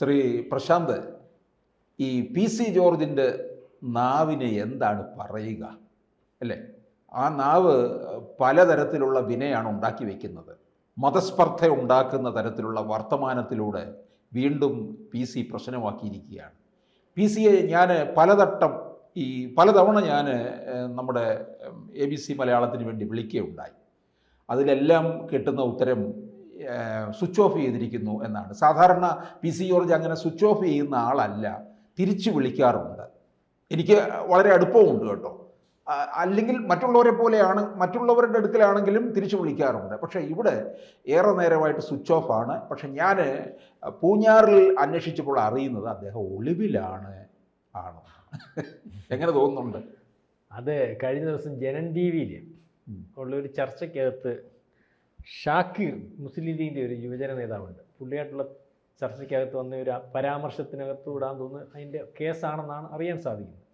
ശ്രീ പ്രശാന്ത് ഈ P C ജോർജിന്റെ നാവിനെ എന്താണ് പറയുക? അല്ലേ? ആ നാവ് പലതരത്തിലുള്ള വിനയാണ് ഉണ്ടാക്കി വയ്ക്കുന്നത് മതസ്പർദ്ധ ഉണ്ടാക്കുന്ന തരത്തിലുള്ള വർത്തമാനത്തിലൂടെ വീണ്ടും പി സി പ്രശ്നമാക്കിയിരിക്കുകയാണ്. പി സിയെ ഞാൻ പലതട്ടം ഈ പലതവണ ഞാൻ നമ്മുടെ എ ബി സി മലയാളത്തിന് വേണ്ടി വിളിക്കുകയുണ്ടായി. അതിലെല്ലാം കിട്ടുന്ന ഉത്തരം സ്വിച്ച് ഓഫ് ചെയ്തിരിക്കുന്നു എന്നാണ്. സാധാരണ പി സി ജോർജ് അങ്ങനെ സ്വിച്ച് ഓഫ് ചെയ്യുന്ന ആളല്ല. തിരിച്ചു വിളിക്കാറുണ്ട്. എനിക്ക് വളരെ അടുപ്പമുണ്ട് കേട്ടോ. അല്ലെങ്കിൽ മറ്റുള്ളവരെ പോലെയാണ് മറ്റുള്ളവരുടെ അടുക്കലാണെങ്കിലും തിരിച്ചു വിളിക്കാറുണ്ട്. പക്ഷേ ഇവിടെ ഏറെ നേരമായിട്ട് സ്വിച്ച് ഓഫ് ആണ്. പക്ഷേ ഞാൻ പൂഞ്ഞാറിൽ അന്വേഷിച്ചപ്പോൾ അറിയുന്നത് അദ്ദേഹം ഒളിവിലാണ് ആണ്. എങ്ങനെ തോന്നുന്നുണ്ട്? അത് കഴിഞ്ഞ ദിവസം ജനൻ ടി വിയിൽ. ഉള്ള ഒരു ചർച്ചയ്ക്കകത്ത് ഷാക്കിർ മുസ്ലിം ലീഗിന്റെ ഒരു യുവജന നേതാവുണ്ട്. പുള്ളിയായിട്ടുള്ള ചർച്ചയ്ക്കകത്ത് വന്ന ഒരു പരാമർശത്തിനകത്ത് വിടാൻ തോന്നുന്നു. അതിന്റെ കേസാണെന്നാണ് അറിയാൻ സാധിക്കുന്നത്.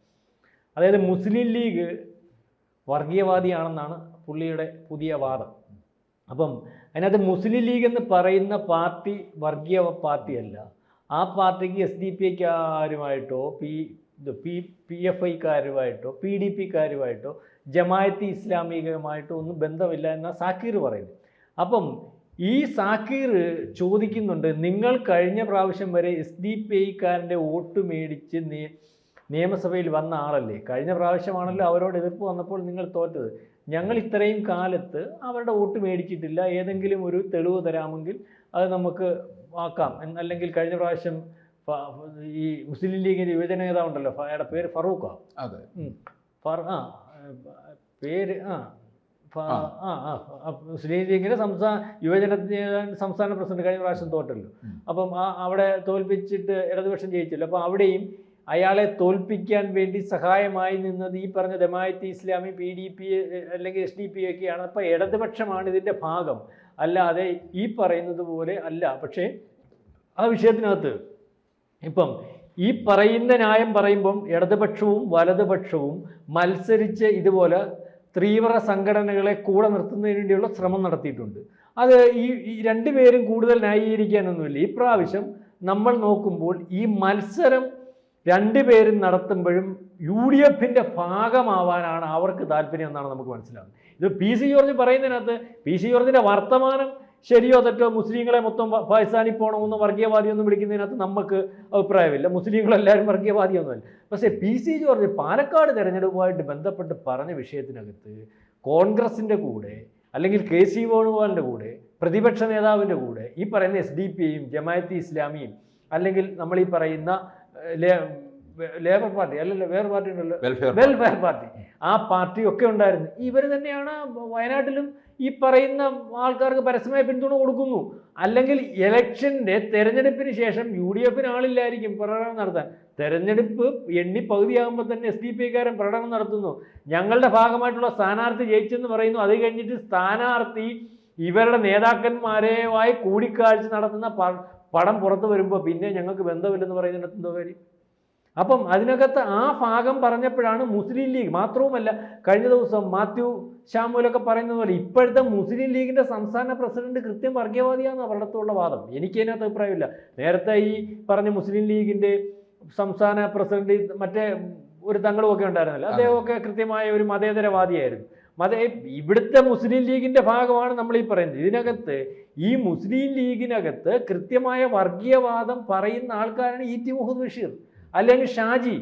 അതായത് മുസ്ലിം ലീഗ് വർഗീയവാദിയാണെന്നാണ് പുള്ളിയുടെ പുതിയ വാദം. അപ്പം അതിനകത്ത് മുസ്ലിം ലീഗ് എന്ന് പറയുന്ന പാർട്ടി വർഗീയ പാർട്ടിയല്ല. ആ പാർട്ടിക്ക് എസ് ഡി പി ഐക്കാരുമായിട്ടോ പി പി പി എഫ് ഐക്കാരുമായിട്ടോ പി ഡി പിക്കാരുമായിട്ടോ ജമായത്തി ഇസ്ലാമികമായിട്ടോ ഒന്നും ബന്ധമില്ല എന്നാണ് സാക്കീർ പറയുന്നത്. അപ്പം ഈ സാക്കീർ ചോദിക്കുന്നുണ്ട് നിങ്ങൾ കഴിഞ്ഞ പ്രാവശ്യം വരെ എസ് ഡി പി ഐക്കാരന്റെ വോട്ട് മേടിച്ച് നിയ നിയമസഭയിൽ വന്ന ആളല്ലേ? കഴിഞ്ഞ പ്രാവശ്യമാണല്ലോ അവരോട് എതിർപ്പ് വന്നപ്പോൾ നിങ്ങൾ തോറ്റത്. ഞങ്ങൾ ഇത്രയും കാലത്ത് അവരുടെ വോട്ട് മേടിച്ചിട്ടില്ല. ഏതെങ്കിലും ഒരു തെളിവ് തരാമെങ്കിൽ അത് നമുക്ക് ആക്കാം. അല്ലെങ്കിൽ കഴിഞ്ഞ പ്രാവശ്യം ഈ മുസ്ലിം ലീഗിന്റെ യുവജന നേതാവുണ്ടല്ലോ ഉണ്ടല്ലോ അയാളുടെ പേര് ഫറൂഖാണ് അതെ. ഫർ ആ പേര് ആ. ലീഗിന്റെ സംസ്ഥാന യുവജന സംസ്ഥാന പ്രസിഡന്റ് കഴിഞ്ഞ പ്രാവശ്യം തോറ്റല്ലോ. അപ്പം ആ അവിടെ തോൽപ്പിച്ചിട്ട് ഇടതുപക്ഷം ജയിച്ചല്ലോ. അപ്പം അവിടെയും അയാളെ തോൽപ്പിക്കാൻ വേണ്ടി സഹായമായി നിന്നത് ഈ പറഞ്ഞ Jamaat Islami P D P അല്ലെങ്കിൽ എസ് ഡി പി ഒക്കെയാണ്. അപ്പോൾ ഇടതുപക്ഷമാണ് ഇതിന്റെ ഭാഗം. അല്ലാതെ ഈ പറയുന്നത് പോലെ അല്ല. പക്ഷേ ആ വിഷയത്തിനകത്ത് ഇപ്പം ഈ പറയുന്ന ന്യായം പറയുമ്പം ഇടതുപക്ഷവും വലതുപക്ഷവും മത്സരിച്ച് ഇതുപോലെ തീവ്ര സംഘടനകളെ കൂടെ നിർത്തുന്നതിന് വേണ്ടിയുള്ള ശ്രമം നടത്തിയിട്ടുണ്ട്. അത് ഈ രണ്ടുപേരും കൂടുതൽ ന്യായീകരിക്കാനൊന്നുമില്ല. ഈ പ്രാവശ്യം നമ്മൾ നോക്കുമ്പോൾ ഈ മത്സരം രണ്ടുപേരും നടത്തുമ്പോഴും യു ഡി എഫിന്റെ ഭാഗമാവാനാണ് അവർക്ക് താല്പര്യം എന്നാണ് നമുക്ക് മനസ്സിലാകുന്നത് ഇത് പി സി ജോർജ് പറയുന്നതിനകത്ത് പി സി ജോർജിന്റെ വർത്തമാനം ശരിയോ തെറ്റോ മുസ്ലിങ്ങളെ മൊത്തം പാകിസ്ഥാനിൽ വർഗീയവാദി വർഗീയവാദിയൊന്നും വിളിക്കുന്നതിനകത്ത് നമുക്ക് അഭിപ്രായമില്ല. മുസ്ലിങ്ങളെല്ലാവരും വർഗീയവാദിയൊന്നുമല്ല. പക്ഷേ പി സി ജോർജ് പാലക്കാട് തിരഞ്ഞെടുപ്പുമായിട്ട് ബന്ധപ്പെട്ട് പറഞ്ഞ വിഷയത്തിനകത്ത് കോൺഗ്രസിന്റെ കൂടെ അല്ലെങ്കിൽ കെ സി വേണുഗോപാലിന്റെ കൂടെ പ്രതിപക്ഷ നേതാവിന്റെ കൂടെ ഈ പറയുന്ന എസ് ഡി പിയും ജമായത്തി ഇസ്ലാമിയും അല്ലെങ്കിൽ നമ്മൾ ഈ പറയുന്ന ലേബർ പാർട്ടി അല്ലല്ലോ വേറെ പാർട്ടി ഉണ്ടല്ലോ വെൽഫെയർ വെൽഫെയർ പാർട്ടി. ആ പാർട്ടി ഒക്കെ ഉണ്ടായിരുന്നു. ഇവർ തന്നെയാണ് വയനാട്ടിലും ഈ പറയുന്ന ആൾക്കാർക്ക് പരസ്യമായ പിന്തുണ കൊടുക്കുന്നു. അല്ലെങ്കിൽ ഇലക്ഷന്റെ തെരഞ്ഞെടുപ്പിന് ശേഷം യു ഡി എഫിന് ആളില്ലായിരിക്കും പ്രകടനം നടത്താൻ. തെരഞ്ഞെടുപ്പ് എണ്ണി പകുതിയാകുമ്പോൾ തന്നെ എസ് ഡി പി കാരൻ പ്രകടനം നടത്തുന്നു. ഞങ്ങളുടെ ഭാഗമായിട്ടുള്ള സ്ഥാനാർത്ഥി ജയിച്ചെന്ന് പറയുന്നു. അത് കഴിഞ്ഞിട്ട് സ്ഥാനാർത്ഥി ഇവരുടെ നേതാക്കന്മാരെയുമായി കൂടിക്കാഴ്ച നടത്തുന്ന പടം പുറത്തു വരുമ്പോൾ പിന്നെ ഞങ്ങൾക്ക് ബന്ധമില്ലെന്ന് പറയുന്നിടത്ത് എന്തോ കാര്യം? അപ്പം അതിനകത്ത് ആ ഭാഗം പറഞ്ഞപ്പോഴാണ് മുസ്ലിം ലീഗ് മാത്രവുമല്ല കഴിഞ്ഞ ദിവസം മാത്യു ഷാമുലൊക്കെ പറയുന്നത് പോലെ ഇപ്പോഴത്തെ മുസ്ലിം ലീഗിന്റെ സംസ്ഥാന പ്രസിഡന്റ് കൃത്യം വർഗീയവാദിയാണ് അവരുടെ അടുത്തുള്ള വാദം. എനിക്ക് അതിനകത്ത് അഭിപ്രായമില്ല. നേരത്തെ ഈ പറഞ്ഞ മുസ്ലിം ലീഗിന്റെ സംസ്ഥാന പ്രസിഡന്റ് മറ്റേ ഒരു തങ്ങളുമൊക്കെ ഉണ്ടായിരുന്നല്ലോ. അദ്ദേഹമൊക്കെ കൃത്യമായ ഒരു മതേതരവാദിയായിരുന്നു. മത ഇവിടുത്തെ മുസ്ലിം ലീഗിന്റെ ഭാഗമാണ് നമ്മൾ ഈ പറയുന്നത്. ഇതിനകത്ത് ഈ മുസ്ലിം ലീഗിനകത്ത് കൃത്യമായ വർഗീയവാദം പറയുന്ന ആൾക്കാരാണ് ഇ ടി മുഹമ്മദ് ബഷീർ. അല്ലെങ്കിൽ ഷാജി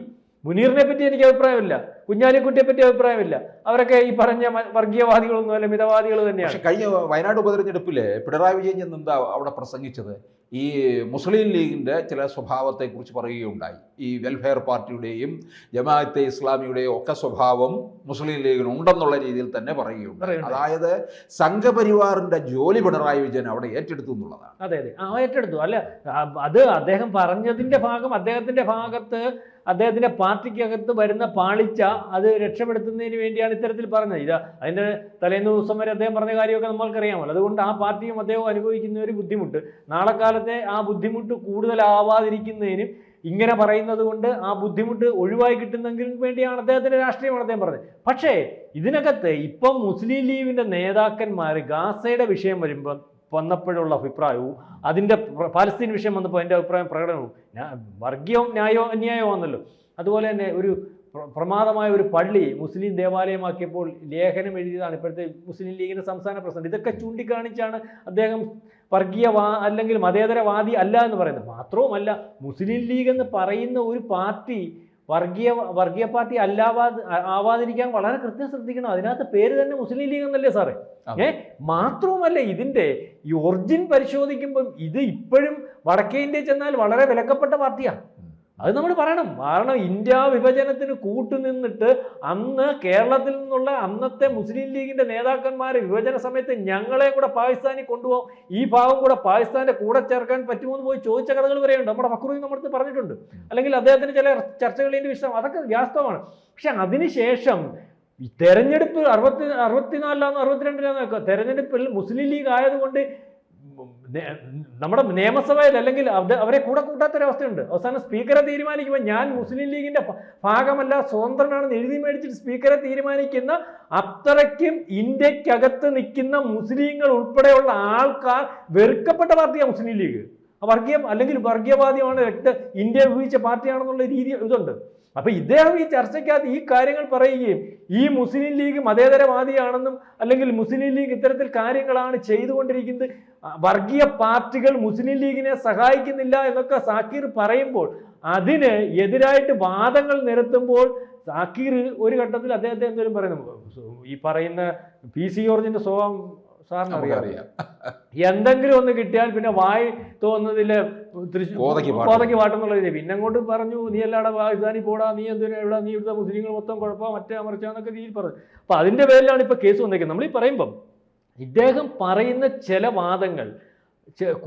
മുനീറിനെ പറ്റി എനിക്ക് അഭിപ്രായമില്ല കുഞ്ഞാലിക്കുട്ടിയെ പറ്റി അഭിപ്രായമില്ല. അവരൊക്കെ ഈ പറഞ്ഞ വർഗീയവാദികളൊന്നും അല്ല മിതവാദികൾ തന്നെയാണ്. കഴിഞ്ഞ വയനാട് ഉപതെരഞ്ഞെടുപ്പിൽ പിണറായി വിജയൻ എന്താ അവിടെ പ്രസംഗിച്ചത്? ഈ മുസ്ലിം ലീഗിന്റെ ചില സ്വഭാവത്തെക്കുറിച്ച് പറയുകയുണ്ടായി. ഈ വെൽഫെയർ പാർട്ടിയുടെയും ജമാഅത്തെ ഇസ്ലാമിയുടെയും ഒക്കെ സ്വഭാവം മുസ്ലിം ലീഗിന് ഉണ്ടെന്നുള്ള രീതിയിൽ തന്നെ പറയുകയുണ്ടായി. അതായത് സംഘപരിവാറിന്റെ ജോലി പിണറായി വിജയൻ അവിടെ ഏറ്റെടുത്തു എന്നുള്ളതാണ്. അതെ അതെ. ആ ഏറ്റെടുത്തു. അല്ല അത് അദ്ദേഹം പറഞ്ഞതിന്റെ ഭാഗം അദ്ദേഹത്തിന്റെ ഭാഗത്ത് അദ്ദേഹത്തിന്റെ പാർട്ടിക്കകത്ത് വരുന്ന പാളിച്ച അത് രക്ഷപ്പെടുത്തുന്നതിന് വേണ്ടിയാണ് ഇത്തരത്തിൽ പറഞ്ഞത്. ഇത് അതിന്റെ തലേന്ന് ദിവസം വരെ അദ്ദേഹം പറഞ്ഞ കാര്യമൊക്കെ നമ്മൾക്കറിയാമല്ലോ. അതുകൊണ്ട് ആ പാർട്ടിയും അദ്ദേഹവും അനുഭവിക്കുന്ന ഒരു ബുദ്ധിമുട്ട്. നാളെ കാലത്തെ ആ ബുദ്ധിമുട്ട് കൂടുതലാവാതിരിക്കുന്നതിനും ഇങ്ങനെ പറയുന്നത് കൊണ്ട് ആ ബുദ്ധിമുട്ട് ഒഴിവായി കിട്ടുന്നെങ്കിലും വേണ്ടിയാണ് അദ്ദേഹത്തിന്റെ രാഷ്ട്രീയമാണ് അദ്ദേഹം പറഞ്ഞത്. പക്ഷേ ഇതിനകത്ത് ഇപ്പം മുസ്ലിം ലീഗിന്റെ നേതാക്കന്മാർ ഗാസയുടെ വിഷയം വരുമ്പോൾ വന്നപ്പോഴുള്ള അഭിപ്രായവും അതിന്റെ പാലസ്തീൻ വിഷയം വന്നപ്പോൾ എന്റെ അഭിപ്രായം പ്രകടനവും വർഗീയവും ന്യായവും അന്യായവും ആണല്ലോ. അതുപോലെ തന്നെ ഒരു പ്രമാദമായ ഒരു പള്ളി മുസ്ലിം ദേവാലയമാക്കിയപ്പോൾ ലേഖനം എഴുതിയതാണ് ഇപ്പോഴത്തെ മുസ്ലിം ലീഗിന്റെ സംസ്ഥാന പ്രസിഡന്റ്. ഇതൊക്കെ ചൂണ്ടിക്കാണിച്ചാണ് അദ്ദേഹം വർഗീയവാ അല്ലെങ്കിൽ മതേതരവാദി അല്ല എന്ന് പറയുന്നത്. മാത്രവുമല്ല മുസ്ലിം ലീഗ് എന്ന് പറയുന്ന ഒരു പാർട്ടി വർഗീയ വർഗീയ പാർട്ടി അല്ലാവാതെ ആവാതിരിക്കാൻ വളരെ കൃത്യം ശ്രദ്ധിക്കണം. അതിനകത്ത് പേര് തന്നെ മുസ്ലിം ലീഗ് എന്നല്ലേ സാറേ? ഏഹ് ഏ? മാത്രവുമല്ല ഇതിന്റെ ഈ ഒറിജിൻ പരിശോധിക്കുമ്പം ഇത് ഇപ്പോഴും വടക്കേ ഇന്ത്യയിൽ ചെന്നാൽ വളരെ വിലക്കപ്പെട്ട പാർട്ടിയാണ് അത് നമ്മൾ പറയണം. കാരണം ഇന്ത്യ വിഭജനത്തിന് കൂട്ടുനിന്നിട്ട് അന്ന് കേരളത്തിൽ നിന്നുള്ള അന്നത്തെ മുസ്ലിം ലീഗിന്റെ നേതാക്കന്മാർ വിഭജന സമയത്ത് ഞങ്ങളെ കൂടെ പാകിസ്ഥാനിൽ കൊണ്ടുപോകും ഈ ഭാഗം കൂടെ പാകിസ്ഥാന്റെ കൂടെ ചേർക്കാൻ പറ്റുമോ പോയി ചോദിച്ച കഥകൾ വരെയുണ്ട് നമ്മുടെ ഫക്രൂ നമ്മുടെ അടുത്ത് പറഞ്ഞിട്ടുണ്ട്. അല്ലെങ്കിൽ അദ്ദേഹത്തിന് ചില ചർച്ചകളിന്റെ വിഷയം അതൊക്കെ വാസ്തവമാണ് പക്ഷെ അതിനുശേഷം തെരഞ്ഞെടുപ്പ് അറുപത്തി അറുപത്തിനാലിലാന്ന് അറുപത്തിരണ്ടിലാണോ തെരഞ്ഞെടുപ്പിൽ മുസ്ലിം ലീഗ് ആയതുകൊണ്ട് നമ്മുടെ നിയമസഭയിൽ അല്ലെങ്കിൽ അവ- അവരെ കൂടെ കൂട്ടാത്തൊരവസ്ഥയുണ്ട്. അവസാനം സ്പീക്കറെ തീരുമാനിക്കുമ്പോൾ ഞാൻ മുസ്ലിം ലീഗിന്റെ ഭാഗമല്ല സ്വതന്ത്രനാണെന്ന് എഴുതി മേടിച്ചിട്ട് സ്പീക്കറെ തീരുമാനിക്കുന്ന അത്രയ്ക്കും ഇന്ത്യക്കകത്ത് നിൽക്കുന്ന മുസ്ലിങ്ങൾ ഉൾപ്പെടെയുള്ള ആൾക്കാർ വെറുക്കപ്പെട്ട പാർട്ടിയാണ് മുസ്ലിം ലീഗ്. വർഗീയം അല്ലെങ്കിൽ വർഗീയവാദിയാണ് രക്ത ഇന്ത്യ വിഭജിച്ച പാർട്ടിയാണെന്നുള്ള രീതി ഇതുണ്ട്. അപ്പൊ ഇദ്ദേഹം ഈ ചർച്ചയ്ക്കകത്ത് ഈ കാര്യങ്ങൾ പറയുകയും ഈ മുസ്ലിം ലീഗ് മതേതരവാദിയാണെന്നും അല്ലെങ്കിൽ മുസ്ലിം ലീഗ് ഇത്തരത്തിൽ കാര്യങ്ങളാണ് ചെയ്തുകൊണ്ടിരിക്കുന്നത്. വർഗീയ പാർട്ടികൾ മുസ്ലിം ലീഗിനെ സഹായിക്കുന്നില്ല എന്നൊക്കെ സാക്കീർ പറയുമ്പോൾ അതിന് എതിരായിട്ട് വാദങ്ങൾ നിരത്തുമ്പോൾ സാക്കീർ ഒരു ഘട്ടത്തിൽ അദ്ദേഹത്തെ എന്തെങ്കിലും പറയുന്നു? ഈ പറയുന്ന പി സി ജോർജിന്റെ സ്വഭാവം സാറിന് അറിയാം. എന്തെങ്കിലും ഒന്ന് കിട്ടിയാൽ പിന്നെ വായി തോന്നുന്നതിൽ കോതയ്ക്ക് രീതി പിന്നെ അങ്ങോട്ട് പറഞ്ഞു നീ അല്ലാടെ പാകിസ്ഥാനിൽ പോടാ നീ എന്തിനാ ഇവിടെ നീ ഇവിടുത്തെ മുസ്ലിങ്ങൾ മൊത്തം കുഴപ്പമാ മറ്റേ അമർച്ചാന്നൊക്കെ രീതിയിൽ പറഞ്ഞു. അപ്പൊ അതിന്റെ പേരിലാണ് ഇപ്പൊ കേസ് വന്നേക്കുന്നത്. നമ്മൾ ഈ പറയുമ്പം ഇദ്ദേഹം പറയുന്ന ചില വാദങ്ങൾ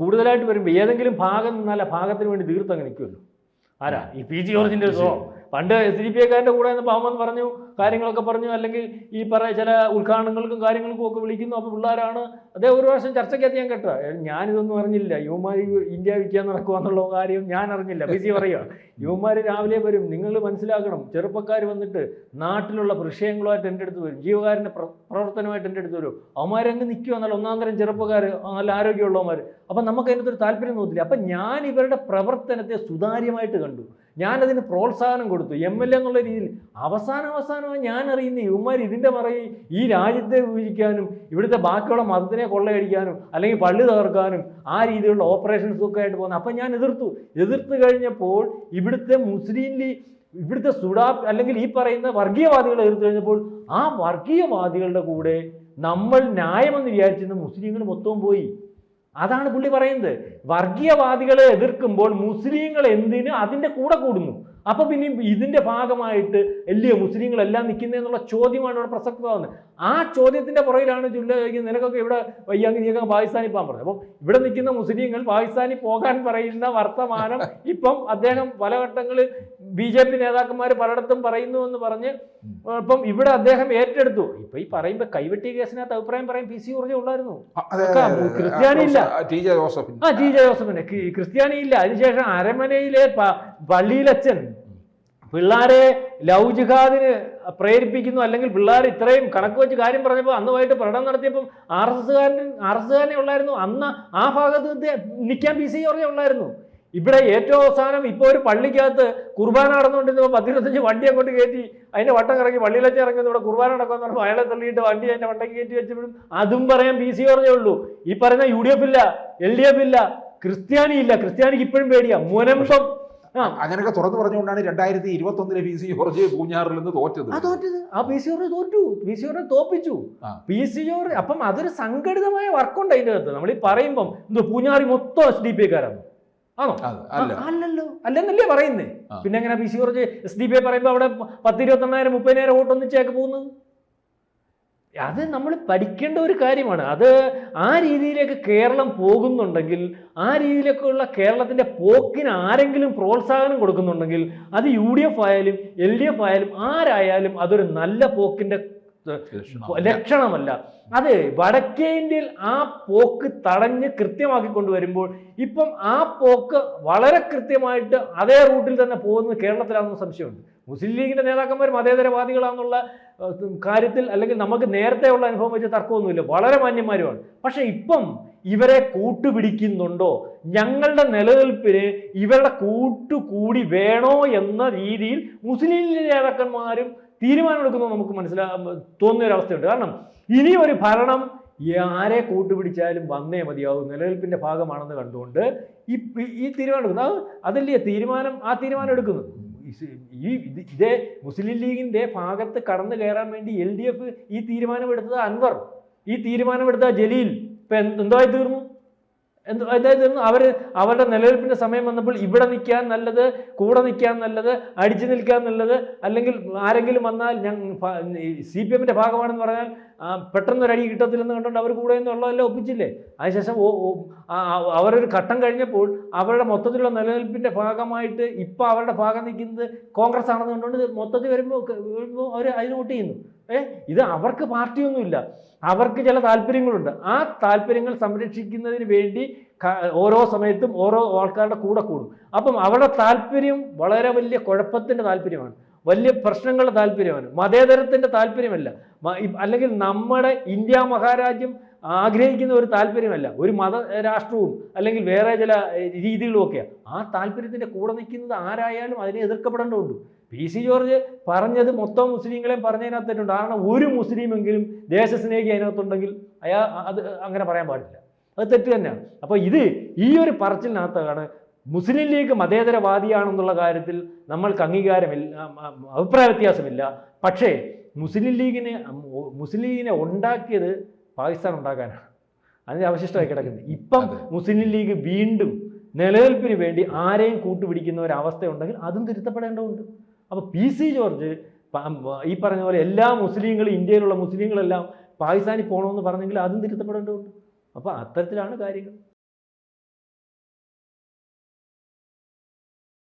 കൂടുതലായിട്ട് വരുമ്പോൾ ഏതെങ്കിലും ഭാഗം നിന്നാൽ ഭാഗത്തിന് വേണ്ടി തീർത്തങ്ങ് നിൽക്കുമല്ലോ. ആരാ? ഈ പി ജി ജോർജിന്റെ സോ പണ്ട് എസ് ഡി പി എക്കാരന്റെ കൂടെ നിന്ന് പാവമെന്ന് പറഞ്ഞു കാര്യങ്ങളൊക്കെ പറഞ്ഞു അല്ലെങ്കിൽ ഈ പറയ ചില ഉദ്ഘാടനങ്ങൾക്കും കാര്യങ്ങൾക്കും ഒക്കെ വിളിക്കുന്നു അപ്പോൾ പിള്ളേരാണ്. അതേ ഒരു പ്രാവശ്യം ചർച്ചയ്ക്കകത്ത് ഞാൻ കേട്ടോ ഞാനിതൊന്നും അറിഞ്ഞില്ല യുവമാർ ഇന്ത്യ വിൽക്കാൻ നടക്കുക എന്നുള്ള കാര്യം ഞാൻ അറിഞ്ഞില്ല ബിസി പറയുക യുവമാർ രാവിലെ വരും നിങ്ങൾ മനസ്സിലാക്കണം ചെറുപ്പക്കാർ വന്നിട്ട് നാട്ടിലുള്ള വിഷയങ്ങളുമായിട്ട് എന്റെ അടുത്ത് വരും ജീവകാരന്റെ പ്രവർത്തനമായിട്ട് എന്റെ അടുത്ത് വരും. അവന്മാരങ്ങ് നിൽക്കുക എന്നുള്ള ഒന്നാം തരം ചെറുപ്പക്കാർ നല്ല ആരോഗ്യമുള്ളവന്മാർ അപ്പം നമുക്ക് അതിനകത്തൊരു താല്പര്യം തോന്നില്ല അപ്പം ഞാൻ ഇവരുടെ പ്രവർത്തനത്തെ സുതാര്യമായിട്ട് കണ്ടു. ഞാനതിന് പ്രോത്സാഹനം കൊടുത്തു. എം എൽ എ എന്നുള്ള രീതിയിൽ. അവസാനം അവസാനമായി ഞാൻ അറിയുന്ന യുവമാർ ഇതിന്റെ പറയും ഈ രാജ്യത്തെ വിഭജിക്കാനും ഇവിടുത്തെ ബാക്കിയുള്ള മതത്തിനെ കൊള്ളയടിക്കാനും അല്ലെങ്കിൽ പള്ളി തകർക്കാനും ആ രീതിയിലുള്ള ഓപ്പറേഷൻസ് ഒക്കെ ആയിട്ട് പോകുന്നത് അപ്പം ഞാൻ എതിർത്തു. എതിർത്ത് കഴിഞ്ഞപ്പോൾ ഇവിടുത്തെ മുസ്ലിം ലീഗ് ഇവിടുത്തെ സുഡാ അല്ലെങ്കിൽ ഈ പറയുന്ന വർഗീയവാദികളെ എതിർത്ത് കഴിഞ്ഞപ്പോൾ ആ വർഗീയവാദികളുടെ കൂടെ നമ്മൾ ന്യായമെന്ന് വിചാരിച്ചിരുന്ന മുസ്ലിങ്ങൾ മൊത്തവും പോയി. അതാണ് പുള്ളി പറയുന്നത്. വർഗീയവാദികളെ എതിർക്കുമ്പോൾ മുസ്ലിങ്ങൾ എന്തിന് അതിന്റെ കൂടെ കൂടുന്നു? അപ്പോൾ പിന്നെ ഇതിന്റെ ഭാഗമായിട്ട് അല്ലയോ മുസ്ലിങ്ങളെല്ലാം നിൽക്കുന്നതെന്നുള്ള ചോദ്യമാണ് ഇവിടെ പ്രസക്തമാകുന്നത്. ആ ചോദ്യത്തിന്റെ പുറകിലാണ് ചുല്ല നിനക്കൊക്കെ ഇവിടെ വയ്യാങ്കി നീക്കം പാകിസ്ഥാനിൽ പോകാൻ പറഞ്ഞത് അപ്പം ഇവിടെ നിൽക്കുന്ന മുസ്ലിങ്ങൾ പാകിസ്ഥാനിൽ പോകാൻ പറയുന്ന വർത്തമാനം ഇപ്പം അദ്ദേഹം പല ഘട്ടങ്ങളിൽ ബി ജെ പി നേതാക്കന്മാർ പലയിടത്തും പറയുന്നു എന്ന് പറഞ്ഞ് ഇപ്പം ഇവിടെ അദ്ദേഹം ഏറ്റെടുത്തു. ഇപ്പൊ ഈ പറയുമ്പോൾ കൈവെട്ടി കേസിനകത്ത് അഭിപ്രായം പറയാൻ പി സി ഊർജ ഉള്ളായിരുന്നു. ക്രിസ്ത്യാനി ഇല്ല. ആ, ടി ജെ ജോസഫിൻ ആ ടി ജെ ജോസഫിന് ക്രി- ക്രിസ്ത്യാനി ഇല്ല. അതിനുശേഷം അരമനയിലെ പള്ളിയിലച്ചൻ പിള്ളാരെ ലൗ ജിഹാദിന് പ്രേരിപ്പിക്കുന്നു അല്ലെങ്കിൽ പിള്ളേർ ഇത്രയും കണക്ക് വെച്ച് കാര്യം പറഞ്ഞപ്പോൾ അന്ന് വൈകിട്ട് പ്രകടനം നടത്തിയപ്പം ആർ എസ് എസ്കാരൻ ആർ എസ് എസ്കാരനെ ഉള്ളായിരുന്നു. അന്ന് ആ ഭാഗത്ത് നിൽക്കാൻ പി സി ജോർജ് ഉള്ളായിരുന്നു. ഇവിടെ ഏറ്റവും അവസാനം ഇപ്പോൾ ഒരു പള്ളിക്കകത്ത് കുർബാന നടന്നുകൊണ്ടിരുന്നപ്പോൾ പത്തിരുപത്തഞ്ച് വണ്ടി അങ്ങോട്ട് കയറ്റി അതിന്റെ വട്ടം കറങ്ങി പള്ളിയിലെച്ച് ഇറങ്ങുന്നു ഇവിടെ കുർബാന നടക്കുമെന്ന് പറഞ്ഞപ്പോൾ അയാളെ തള്ളിയിട്ട് വണ്ടി അതിന്റെ വട്ടം കയറ്റി വെച്ചപ്പോഴും അതും പറയാൻ പി സി ജോർജേ ഉള്ളൂ. ഈ പറയുന്ന യു ഡി എഫ് ഇല്ല എൽ ഡി എഫ് ഇല്ല ക്രിസ്ത്യാനി ഇല്ല. ക്രിസ്ത്യാനിക്ക് ഇപ്പോഴും പേടിയാ. മുനമ്പം അങ്ങനെയൊക്കെ തുറന്നു പറഞ്ഞുകൊണ്ടാണ് രണ്ടായിരത്തി ഇരുപത്തി ഒന്നിലെ പി സി ജോർജ് പൂഞ്ഞാറിൽ നിന്ന് തോറ്റത്. ആ തോറ്റത്. ആ പി സി ജോർജ് തോറ്റു. പി സി ജോർജ് തോപ്പിച്ചു. പി സി ജോർജ് അപ്പം അതൊരു സംഘടിതമായ വർക്കുണ്ട് അതിന്റെ അകത്ത്. നമ്മൾ ഈ പറയുമ്പം എന്തോ പൂഞ്ഞാറി മൊത്തം എസ് ഡി പി കാരാണ് ആണോ? അല്ലല്ലോ. അല്ലെന്നല്ലേ പറയുന്നേ? പിന്നെ എങ്ങനെ P C George S D P പറയുമ്പോൾ അവിടെ പത്ത് ഇരുപത്തെണ്ണായിരം മുപ്പതിനായിരം വോട്ട് ഒന്നിച്ചേക്ക് പോകുന്നത്? അത് നമ്മൾ പഠിക്കേണ്ട ഒരു കാര്യമാണ്. അത് ആ രീതിയിലേക്ക് കേരളം പോകുന്നുണ്ടെങ്കിൽ ആ രീതിയിലേക്കുള്ള കേരളത്തിന്റെ പോക്കിന് ആരെങ്കിലും പ്രോത്സാഹനം കൊടുക്കുന്നുണ്ടെങ്കിൽ അത് യു ഡി എഫ് ആയാലും എൽ ഡി എഫ് ആയാലും ആരായാലും അതൊരു നല്ല പോക്കിന്റെ ലക്ഷണമല്ല. അതെ വടക്കേ ഇന്ത്യയിൽ ആ പോക്ക് തടഞ്ഞ് കൃത്യമാക്കി കൊണ്ടുവരുമ്പോൾ ഇപ്പം ആ പോക്ക് വളരെ കൃത്യമായിട്ട് അതേ റൂട്ടിൽ തന്നെ പോകുന്നത് കേരളത്തിലാണെന്ന് സംശയമുണ്ട്. മുസ്ലിം ലീഗിന്റെ നേതാക്കന്മാർ മതേതരവാദികളാണെന്നുള്ള കാര്യത്തിൽ അല്ലെങ്കിൽ നമുക്ക് നേരത്തെ ഉള്ള അനുഭവം വെച്ച് തർക്കമൊന്നുമില്ല. വളരെ മാന്യന്മാരുമാണ്. പക്ഷെ ഇപ്പം ഇവരെ കൂട്ടുപിടിക്കുന്നുണ്ടോ? ഞങ്ങളുടെ നിലനിൽപ്പിന് ഇവരുടെ കൂട്ടുകൂടി വേണോ എന്ന രീതിയിൽ മുസ്ലിം ലീഗ് നേതാക്കന്മാരും തീരുമാനമെടുക്കുന്നത് നമുക്ക് മനസ്സിലാ തോന്നുന്ന ഒരു അവസ്ഥയുണ്ട് കാരണം ഇനി ഒരു ഭരണം ആരെ കൂട്ടുപിടിച്ചാലും വന്നേ മതിയാവും. നിലനിൽപ്പിന്റെ ഭാഗമാണെന്ന് കണ്ടുകൊണ്ട് ഈ ഈ തീരുമാനം അത് അതല്ലേ തീരുമാനം? ആ തീരുമാനം എടുക്കുന്നത് ഈ ഇത് മുസ്ലിം ലീഗിന്റെ ഭാഗത്ത് കടന്നു കയറാൻ വേണ്ടി എൽ ഡി എഫ് ഈ തീരുമാനമെടുത്തത് അൻവർ. ഈ തീരുമാനമെടുത്ത ജലീൽ ഇപ്പൊ എന്ത് എന്തായി തീർന്നു? എന്ത് അതായത് അവർ അവരുടെ നിലനിൽപ്പിന്റെ സമയം വന്നപ്പോൾ ഇവിടെ നിൽക്കാൻ നല്ലത് കൂടെ നിൽക്കാൻ നല്ലത് അടിച്ചു നിൽക്കാൻ നല്ലത് അല്ലെങ്കിൽ ആരെങ്കിലും വന്നാൽ ഞാൻ സി പി എമ്മിന്റെ ഭാഗമാണെന്ന് പറഞ്ഞാൽ ആ, പെട്ടെന്ന് ഒരു അടി കിട്ടത്തില്ലെന്ന് കണ്ടുകൊണ്ട് അവർ കൂടെ എന്നുള്ളതെല്ലാം ഒപ്പിച്ചില്ലേ? അതിനുശേഷം അവരൊരു ഘട്ടം കഴിഞ്ഞപ്പോൾ അവരുടെ മൊത്തത്തിലുള്ള നിലനിൽപ്പിന്റെ ഭാഗമായിട്ട് ഇപ്പോൾ അവരുടെ ഭാഗം നിൽക്കുന്നത് കോൺഗ്രസ് ആണെന്ന് കണ്ടുകൊണ്ട് മൊത്തത്തിൽ വരുമ്പോൾ അവർ അതിന് വോട്ട് ചെയ്യുന്നു. ഏ ഇത് അവർക്ക് പാർട്ടിയൊന്നുമില്ല. അവർക്ക് ചില താല്പര്യങ്ങളുണ്ട്. ആ താല്പര്യങ്ങൾ സംരക്ഷിക്കുന്നതിന് വേണ്ടി ഓരോ സമയത്തും ഓരോ ആൾക്കാരുടെ കൂടെ കൂടും. അപ്പം അവരുടെ താല്പര്യം വളരെ വലിയ കുഴപ്പത്തിന്റെ താല്പര്യമാണ്. വലിയ പ്രശ്നങ്ങളുടെ താല്പര്യമാണ്. മതേതരത്തിന്റെ താല്പര്യമല്ല. അല്ലെങ്കിൽ നമ്മുടെ ഇന്ത്യ മഹാരാജ്യം ആഗ്രഹിക്കുന്ന ഒരു താല്പര്യമല്ല. ഒരു മത രാഷ്ട്രവും അല്ലെങ്കിൽ വേറെ ചില രീതികളും ഒക്കെ ആ താല്പര്യത്തിന്റെ കൂടെ നിൽക്കുന്നത് ആരായാലും അതിനെ എതിർക്കപ്പെടേണ്ടതുണ്ട്. പി സി ജോർജ് പറഞ്ഞത് മൊത്തം മുസ്ലിങ്ങളെയും പറഞ്ഞതിനകത്തേറ്റുണ്ട് കാരണം ഒരു മുസ്ലിമെങ്കിലും ദേശസ്നേഹി അതിനകത്തുണ്ടെങ്കിൽ അയാൾ അത് അങ്ങനെ പറയാൻ പാടില്ല. അത് തെറ്റ് തന്നെയാണ് അപ്പോൾ ഇത് ഈ ഒരു പറച്ചിലിനകത്താണ് മുസ്ലിം ലീഗ് മതേതരവാദിയാണെന്നുള്ള കാര്യത്തിൽ നമ്മൾക്ക് അംഗീകാരമില്ല അഭിപ്രായ വ്യത്യാസമില്ല. പക്ഷേ മുസ്ലിം ലീഗിനെ മുസ്ലിം ലീഗിനെ ഉണ്ടാക്കിയത് പാകിസ്ഥാൻ ഉണ്ടാക്കാനാണ്. അതിന് അവശിഷ്ടമായി കിടക്കുന്നത് ഇപ്പം മുസ്ലിം ലീഗ് വീണ്ടും നിലനിൽപ്പിന് വേണ്ടി ആരെയും കൂട്ടുപിടിക്കുന്ന ഒരു അവസ്ഥയുണ്ടെങ്കിൽ അതും തിരുത്തപ്പെടേണ്ടതുണ്ട്. അപ്പോൾ പി സി ജോർജ് ഈ പറഞ്ഞ പോലെ എല്ലാ മുസ്ലിങ്ങളും ഇന്ത്യയിലുള്ള മുസ്ലിങ്ങളെല്ലാം പാകിസ്ഥാനിൽ പോകണമെന്ന് പറഞ്ഞെങ്കിൽ അതും തിരുത്തപ്പെടേണ്ടതുണ്ട്. അപ്പോൾ അത്തരത്തിലാണ് കാര്യങ്ങൾ.